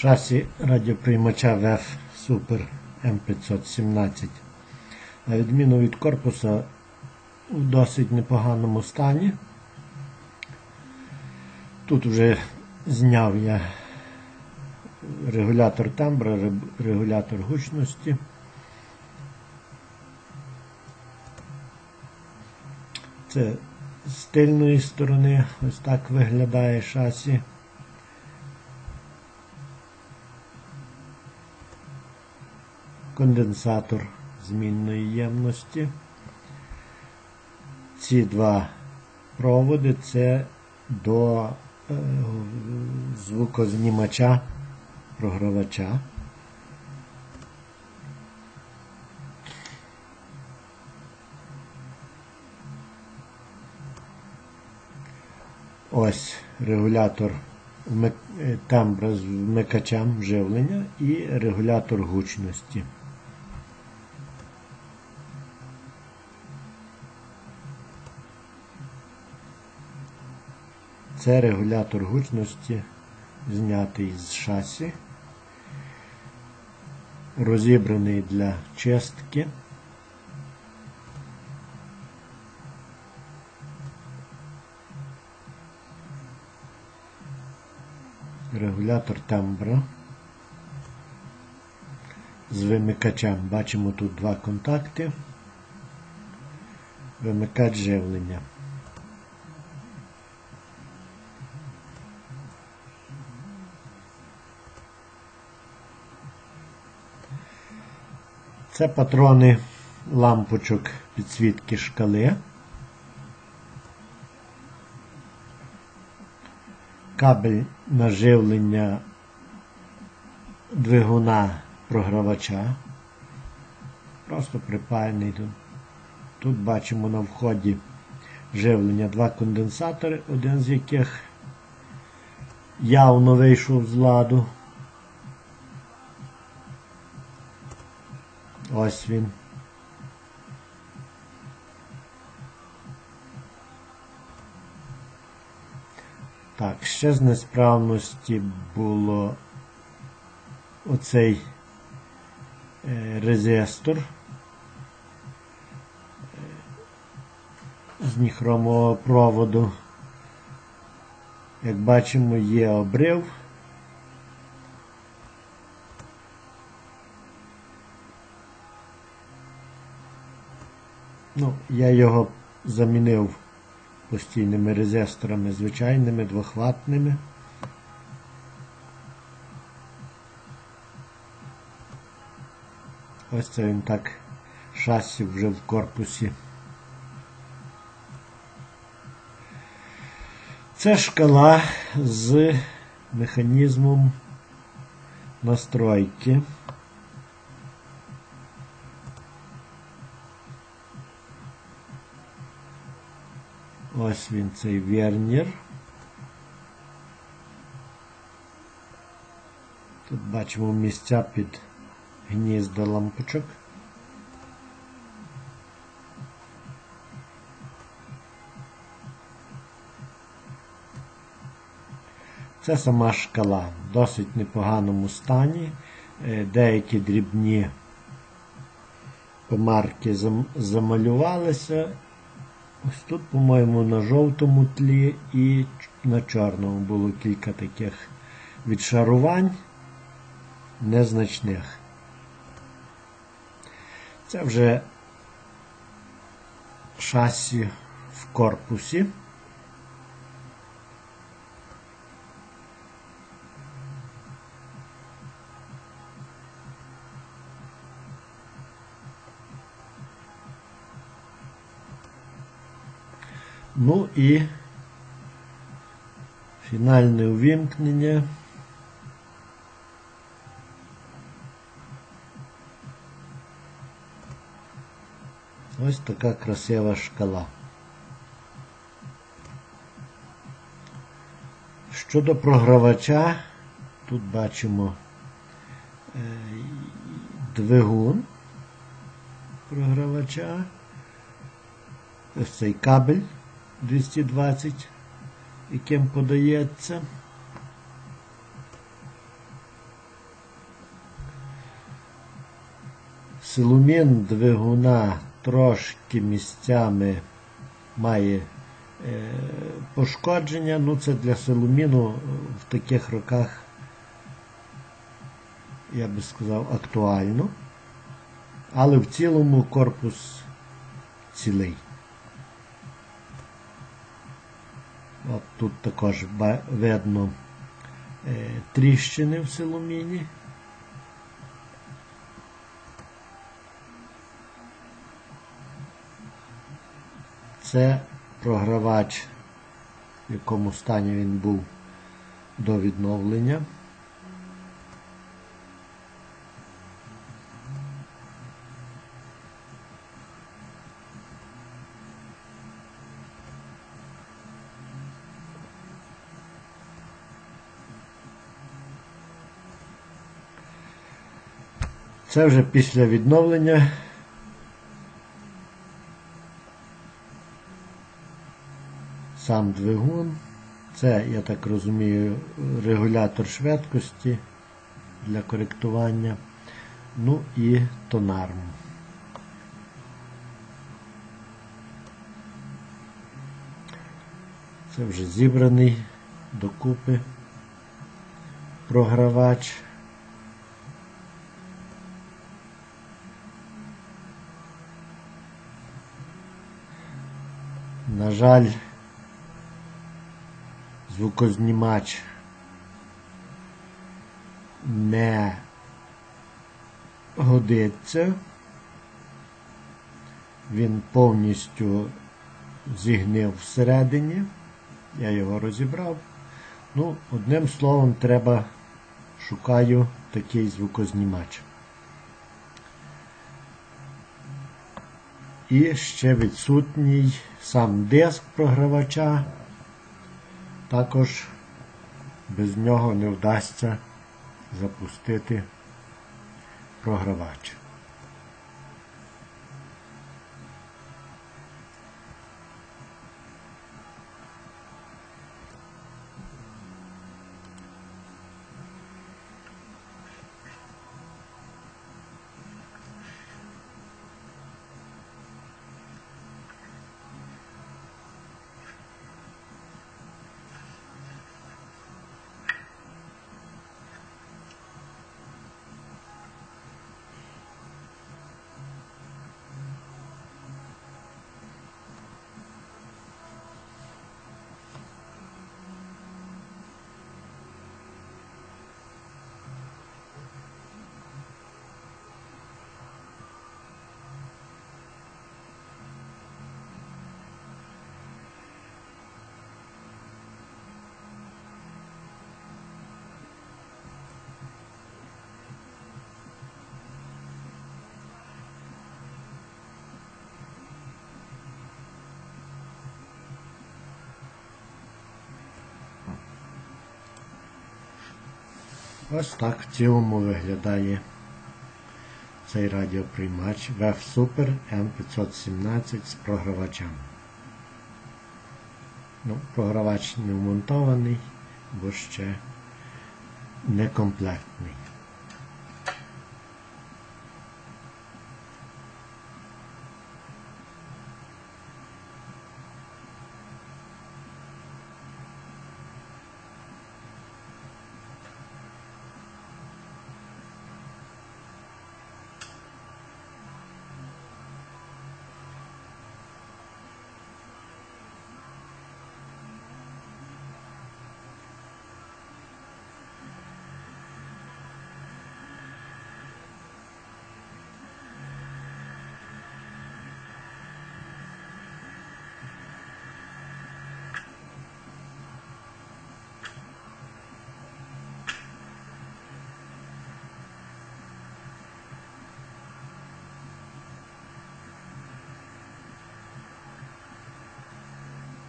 шасі радіоприймача VEF Super M517. На відміну від корпуса в досить непоганому стані. Тут вже зняв я регулятор тембра, регулятор гучності. Це з тильної сторони ось так виглядає шасі. Конденсатор змінної ємності. Ці два проводи це до е, звукознімача програвача. Ось регулятор е, тембра з вмикачем живлення і регулятор гучності. Це регулятор гучності, знятий з шасі, розібраний для чистки. Регулятор тембра з вимикачем. Бачимо тут два контакти. Вимикач живлення. Це патрони лампочок підсвітки шкали. Кабель наживлення двигуна програвача. Просто припаяний тут. Тут бачимо на вході живлення два конденсатори, один з яких явно вийшов з ладу. Ось він. Так, ще з несправності було оцей е, резистор е, з ніхромового проводу. Як бачимо, є обрив. Ну, я його замінив постійними резисторами, звичайними, двохватними. Ось це він так шасі вже в корпусі. Це шкала з механізмом настройки. Ось він цей вернір. Тут бачимо місця під гнізда лампочок. Це сама шкала в досить непоганому стані. Е, Деякі дрібні помарки замалювалися. Ось тут, по-моєму, на жовтому тлі і на чорному було кілька таких відшарувань незначних. Це вже шасі в корпусі. Ну і фінальне увімкнення. Ось така красива шкала. Щодо програвача, тут бачимо е, двигун програвача. Ось цей кабель 220, яким подається. Силумін двигуна трошки місцями має е, пошкодження, ну це для силуміну в таких роках, я би сказав, актуально, але в цілому корпус цілий. От тут також видно е, тріщини в силуміні. Це програвач, в якому стані він був до відновлення. Це вже після відновлення. Сам двигун. Це, я так розумію, регулятор швидкості для коректування. Ну і тонарм. Це вже зібраний докупи програвач. На жаль, звукознімач не годиться. Він повністю зігнив всередині. Я його розібрав. Ну, одним словом, треба шукаю такий звукознімач. І ще відсутній сам диск програвача. Також без нього не вдасться запустити програвач. Ось так в цілому виглядає цей радіоприймач VF Super M517 з програвачем. Ну, програвач не вмонтований, бо ще не комплектний.